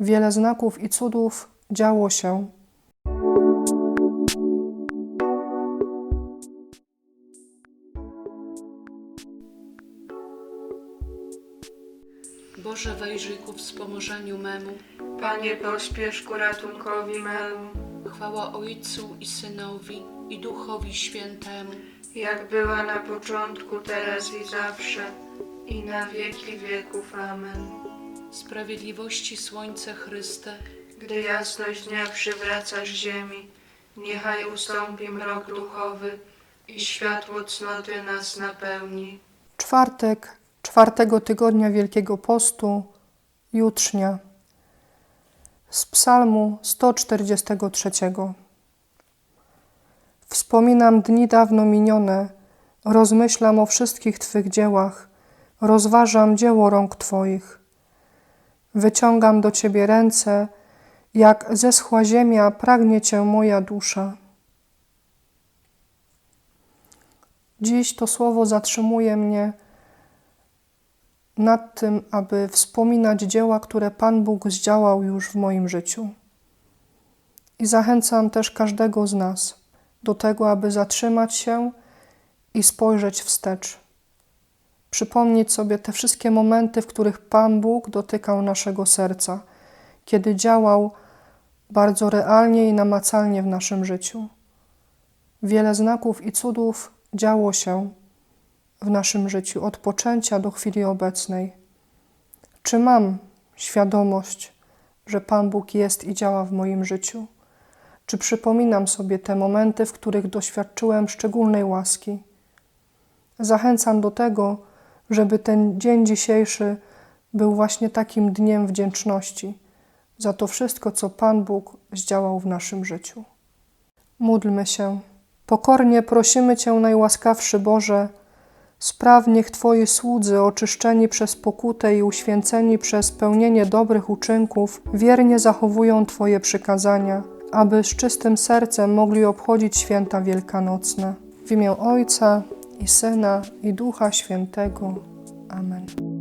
Wiele znaków i cudów działo się. Boże, wejrzyj ku wspomożeniu memu. Panie, pośpiesz ku ratunkowi memu, Chwała Ojcu i Synowi i Duchowi Świętemu. jak była na początku, teraz i zawsze, i na wieki wieków. Amen. Sprawiedliwości Słońce Chryste, Gdy jasność dnia przywracasz ziemi, niechaj ustąpi mrok duchowy i światło cnoty nas napełni. Czwartek, czwartego tygodnia Wielkiego Postu, jutrznia. Z Psalmu 143. Wspominam dni dawno minione, rozmyślam o wszystkich Twych dziełach, rozważam dzieło rąk Twoich. Wyciągam do Ciebie ręce, jak zeschła ziemia, pragnie Cię moja dusza. Dziś to słowo zatrzymuje mnie nad tym, aby wspominać dzieła, które Pan Bóg zdziałał już w moim życiu. I zachęcam też każdego z nas do tego, aby zatrzymać się i spojrzeć wstecz. Przypomnieć sobie te wszystkie momenty, w których Pan Bóg dotykał naszego serca, kiedy działał bardzo realnie i namacalnie w naszym życiu. Wiele znaków i cudów działo się w naszym życiu od poczęcia do chwili obecnej. Czy mam świadomość, że Pan Bóg jest i działa w moim życiu? Czy przypominam sobie te momenty, w których doświadczyłem szczególnej łaski? Zachęcam do tego, żeby ten dzień dzisiejszy był właśnie takim dniem wdzięczności za to wszystko, co Pan Bóg zdziałał w naszym życiu. Módlmy się. Pokornie prosimy Cię, najłaskawszy Boże, spraw niech Twoi słudzy, oczyszczeni przez pokutę i uświęceni przez pełnienie dobrych uczynków, wiernie zachowują Twoje przykazania, aby z czystym sercem mogli obchodzić święta wielkanocne. W imię Ojca i Syna i Ducha Świętego. Amen.